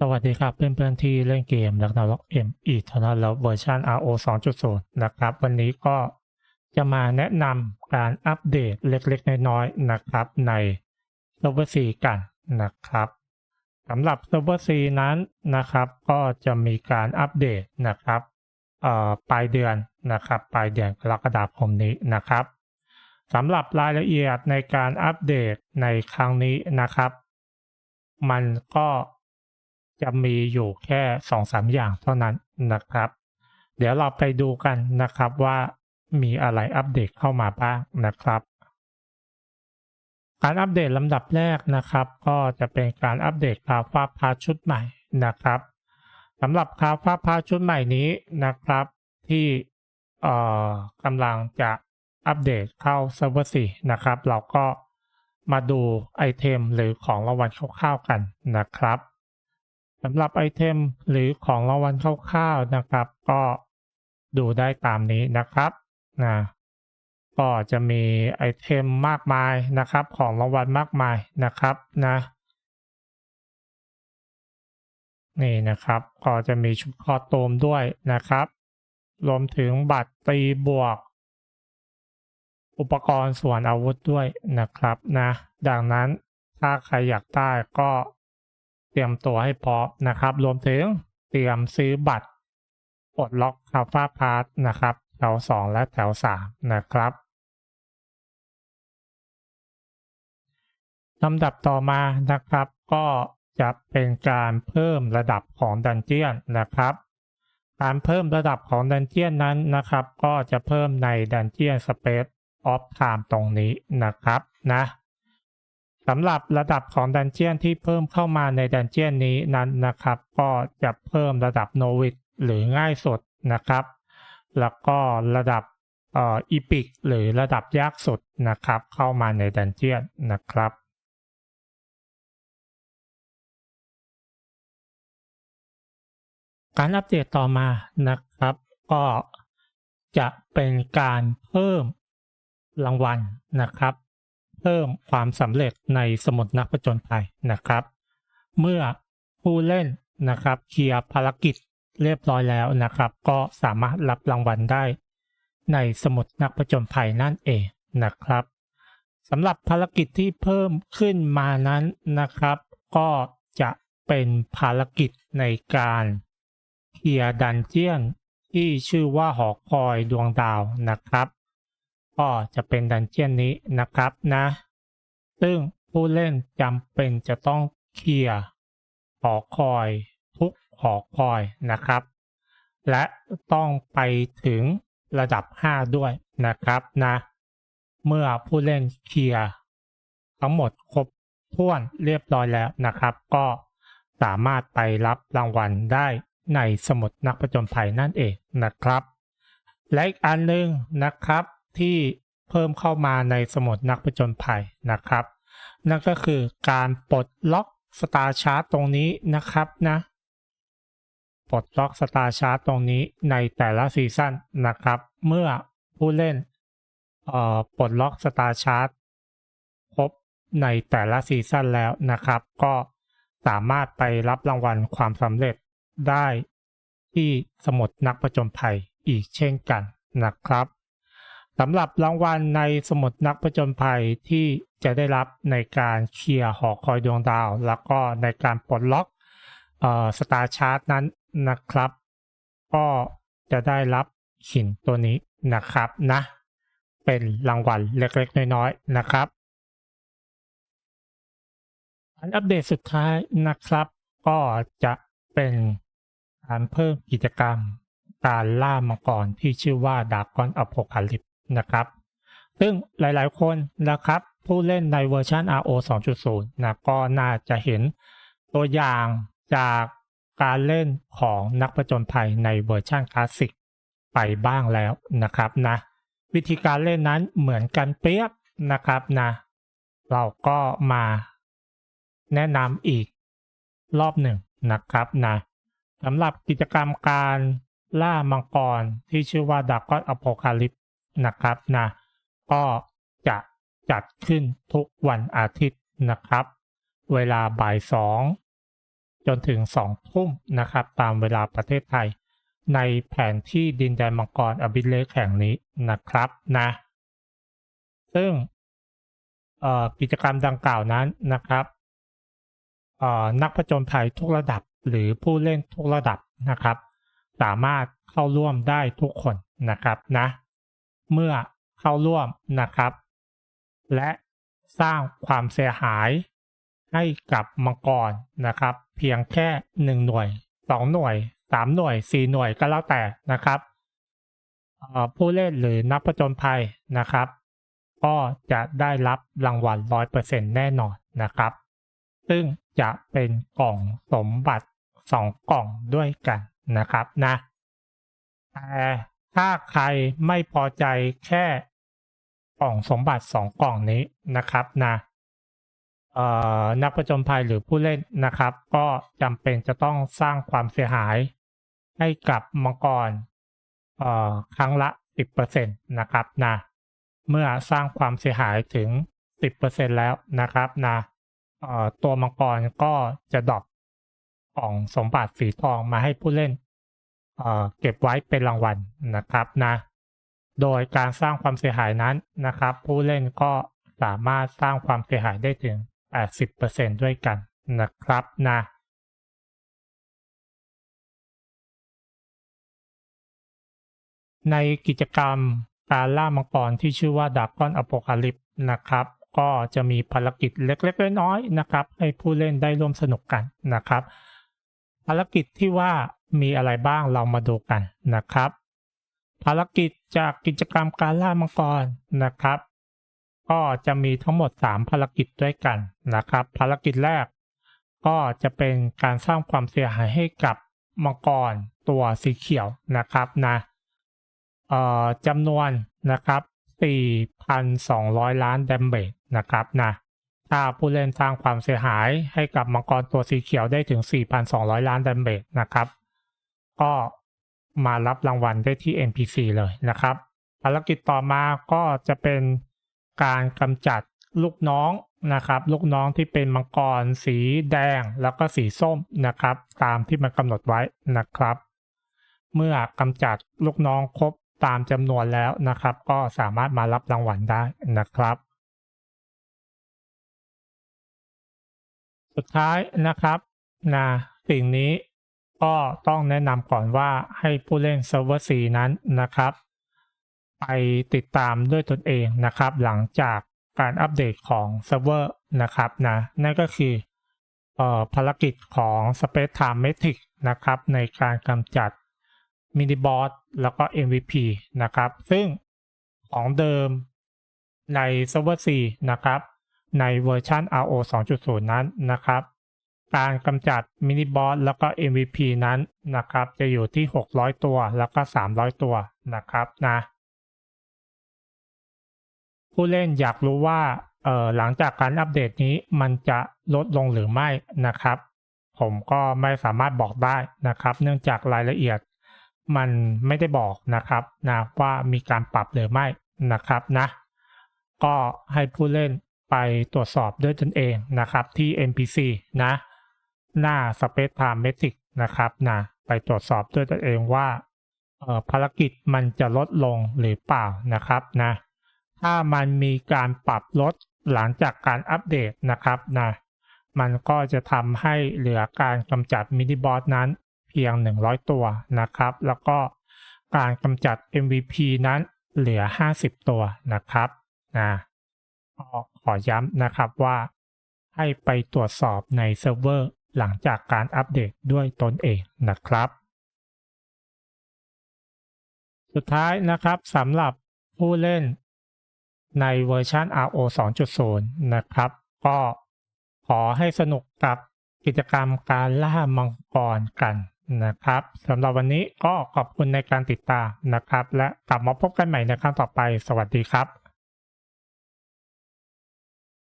สวัสดีครับเพื่อนๆที่เล่นเกมลักนาล็อกเอ็มอีเท่านั้นแล้วเวอร์ชัน RO 2.0 นะครับ วันนี้ก็จะมาแนะนำการอัปเดตเล็กๆ น้อยๆนะครับใน Server C กันนะครับสำหรับ Server C นั้นนะครับ ก็จะมีการอัปเดตนะครับปลายเดือนนะครับปลายเดือนกรกฎาคมนี้นะครับสำหรับรายละเอียดในการอัปเดตในครั้งนี้นะครับ มันก็ จะมีอยู่แค่สองสามอย่างเท่านั้นนะครับ เดี๋ยวเราไปดูกันนะครับว่ามีอะไรอัปเดตเข้ามาบ้างนะครับ การอัปเดตลำดับแรกนะครับ ก็จะเป็นการอัปเดตคาฟ้าพาชุดใหม่นะครับสำหรับคาฟ้าพาชุดใหม่นี้นะครับ ที่เอ่อกำลังจะอัปเดตเข้าเซิร์ฟเวอร์สี่นะครับ เราก็มาดูไอเทมหรือของรางวัลคร่าวๆกันนะครับ สำหรับไอเทมหรือของรางวัลคร่าวๆนะครับ ก็ดูได้ตามนี้นะครับนะก็จะมีไอเทมมากมายนะครับ ของรางวัลมากมายนะครับนะนี่นะครับ ก็จะมีชุดคอโตมด้วยนะครับ รวมถึงบัตรตีบวก อุปกรณ์ส่วนอาวุธด้วยนะครับนะ ดังนั้นถ้าใครอยากได้ก็ เตรียมตัวให้พร้อมนะครับ รวมถึงเตรียมซื้อบัตรปลดล็อกคาฟ้าพาร์ทนะครับแถว 2 และแถว 3 นะครับลำดับต่อมานะครับก็จะเป็นการเพิ่มระดับของดันเจียนนะครับ การเพิ่มระดับของดันเจียนนั้นนะครับ ก็จะเพิ่มในดันเจียนสเปซออฟไทม์ตรงนี้นะครับนะ สำหรับระดับของดันเจียนที่เพิ่มเข้ามาในดันเจียนนี้นั้นนะครับ ก็จะเพิ่มระดับโนวิดหรือง่ายสุดนะครับ แล้วก็ระดับอีพิกหรือระดับยากสุดนะครับ เข้ามาในดันเจียนนะครับการอัปเดตต่อมานะครับ ก็จะเป็นการเพิ่มรางวัลนะครับ เพิ่มความสำเร็จในสมุดนักผจญภัยนะครับ เมื่อผู้เล่นนะครับเคลียร์ภารกิจเรียบร้อยแล้วนะครับ ก็สามารถรับรางวัลได้ ในสมุดนักผจญภัยนั่นเองนะครับสำหรับภารกิจที่เพิ่มขึ้นมานั้นนะครับ ก็จะเป็นภารกิจในการเคลียร์ดันเจียนที่ชื่อว่าหอคอยดวงดาวนะครับ ก็จะเป็นดันเจียนนี้นะครับนะ ซึ่งผู้เล่นจำเป็นจะต้องเคลียร์หอคอยทุกหอคอยนะครับ และต้องไปถึงระดับ 5 ด้วยนะครับนะ เมื่อผู้เล่นเคลียร์ทั้งหมดครบถ้วนเรียบร้อยแล้วนะครับ ก็สามารถไปรับรางวัลได้ในสมุดนักผจญภัยนั่นเองนะครับ และอีกอันหนึ่งนะครับ ที่เพิ่มเข้ามาในสมุดนักผจญภัยนะครับ นั่นก็คือการปลดล็อกสตาร์ชาร์ตตรงนี้นะครับนะปลดล็อกสตาร์ชาร์ตตรงนี้ในแต่ละซีซั่นนะครับ เมื่อผู้เล่นเอ่อปลดล็อกสตาร์ชาร์ตครบในแต่ละซีซั่นแล้วนะครับ ก็สามารถไปรับรางวัลความสำเร็จได้ที่สมุดนักประจนภัยอีกเช่นกันนะครับ สำหรับรางวัลในสมุดนักประจนภัยที่จะได้รับในการเคลียร์หอคอยดวงดาว แล้วก็ในการปลดล็อกสตาร์ชาร์ตนั้นนะครับ ก็จะได้รับหินตัวนี้นะครับนะ เป็นรางวัลเล็กๆ น้อยๆนะครับอันอัปเดตสุดท้ายนะครับ ก็จะเป็นการเพิ่มกิจกรรมการล่ามังกรที่ชื่อว่าดากอนอโพคาลิป นะครับ ซึ่งหลายๆ คนนะครับผู้เล่นในเวอร์ชัน RO 2.0 นะก็น่าจะเห็นตัวอย่างจากการเล่นของนักประจนภัยในเวอร์ชันคลาสสิกไปบ้างแล้วนะครับนะวิธีการเล่นนั้นเหมือนกันเปรียบนะครับนะเราก็มาแนะนำอีกรอบหนึ่งนะครับนะสำหรับกิจกรรมการล่ามังกรที่ชื่อว่าดากอนอโพคาลิป นะครับนะก็จะจัดขึ้นทุกวันอาทิตย์นะครับ เวลาบ่ายสองจนถึง2ทุ่มนะครับ ตามเวลาประเทศไทย ในแผนที่ดินแดนมังกรอบิเลกแห่งนี้นะครับนะ ซึ่งกิจกรรมดังกล่าวนั้นนะครับนักผจญภัยทุกระดับหรือผู้เล่นทุกระดับนะครับ สามารถเข้าร่วมได้ทุกคนนะครับนะ เมื่อเข้าร่วมนะครับ และสร้างความเสียหายให้กับมังกรนะครับ เพียงแค่หนึ่งหน่วยสองหน่วยสามหน่วยสี่หน่วยก็แล้วแต่นะครับผู้เล่นหรือนักผจญภัยนะครับ ก็จะได้รับรางวัลร้อยเปอร์เซ็นแน่นอนนะครับ ซึ่งจะเป็นกล่องสมบัติสองกล่องด้วยกันนะครับนะแต่ ถ้าใครไม่พอใจแค่กล่องสมบัติสองกล่องนี้นะครับนะนักประจนภัยหรือผู้เล่นนะครับ ก็จำเป็นจะต้องสร้างความเสียหาย ให้กับมังกรครั้งละ 10%นะครับนะเมื่อสร้างความเสียหายถึง 10%แล้วนะครับนะตัวมังกรก็จะดรอปของสมบัติสีทองมาให้ผู้เล่น เก็บไว้เป็นรางวัลนะครับนะโดยการสร้างความเสียหายนั้นนะครับ ผู้เล่นก็สามารถสร้างความเสียหายได้ถึง 80%ด้วยกันนะครับนะในกิจกรรมการล่ามังกรที่ชื่อว่าดักก้อนอโปคาลิปนะครับ ก็จะมีภารกิจเล็กๆน้อยๆนะครับ ให้ผู้เล่นได้ร่วมสนุกกันนะครับ ภารกิจที่ว่ามีอะไรบ้างเรามาดูกันนะครับ ภารกิจจากกิจกรรมการล่ามังกรนะครับ ก็จะมีทั้งหมด 3 ภารกิจด้วยกันนะครับ ภารกิจแรก ก็จะเป็นการสร้างความเสียหายให้กับมังกรตัวสีเขียวนะครับนะจำนวนนะครับ 4,200 ล้านเดมเบจนะครับนะ ถ้าผู้เล่นสร้างความเสียหายให้กับมังกรตัวสีเขียวได้ถึง 4,200 ล้านเดมเบจนะครับ ก็มารับรางวัลได้ที่ NPC เลยนะครับภารกิจต่อมาก็จะเป็นการกำจัดลูกน้องนะครับ ลูกน้องที่เป็นมังกรสีแดงแล้วก็สีส้มนะครับ ตามที่มันกำหนดไว้นะครับ เมื่อกำจัดลูกน้องครบตามจำนวนแล้วนะครับ ก็สามารถมารับรางวัลได้นะครับ สุดท้ายนะครับนะสิ่งนี้ก็ต้องแนะนำก่อนว่าให้ผู้เล่นเซิร์ฟเวอร์4นั้นนะครับ ไปติดตามด้วยตนเองนะครับ หลังจากการอัปเดตของเซิร์ฟเวอร์นะครับนะนั่นก็คือภารกิจของ Space Time Metric นะครับ ในการกำจัดมินิบอสแล้วก็ MVP นะครับ ซึ่งของเดิมในเซิร์ฟเวอร์4นะครับ ในเวอร์ชัน RO 2.0 นั้นนะครับ การกำจัดมินิบอสแล้วก็ MVP นั้นนะครับจะอยู่ที่ 600 ตัวแล้วก็ 300 ตัวนะครับนะผู้เล่นอยากรู้ว่าเออหลังจากการอัปเดตนี้มันจะลดลงหรือไม่นะครับ ผมก็ไม่สามารถบอกได้นะครับ เนื่องจากรายละเอียดมันไม่ได้บอกนะครับนะว่ามีการปรับหรือไม่นะครับนะ ก็ให้ผู้เล่น ไปตรวจสอบด้วยตนเองนะครับที่ NPC นะ หน้า Space Time Metric นะครับนะไปตรวจสอบด้วยตัวเองว่าภารกิจมันจะลดลงหรือเปล่านะครับนะถ้ามันมีการปรับลดหลังจากการอัปเดตนะครับนะมันก็จะทำให้เหลือการกำจัดมินิบอสนั้นเพียง 100 ตัวนะครับ แล้วก็การกำจัด MVP นั้นเหลือ 50 ตัวนะครับนะ็ขอย้ำนะครับว่า ให้ไปตรวจสอบในเซิร์ฟเวอร์หลังจากการอัปเดตด้วยตนเองนะครับ สุดท้ายนะครับสำหรับผู้เล่นในเวอร์ชัน RO 2.0 นะครับ ก็ขอให้สนุกกับกิจกรรมการล่ามังกรกันนะครับสำหรับวันนี้ก็ขอบคุณในการติดตามนะครับ และกลับมาพบกันใหม่ในครั้งต่อไป สวัสดีครับ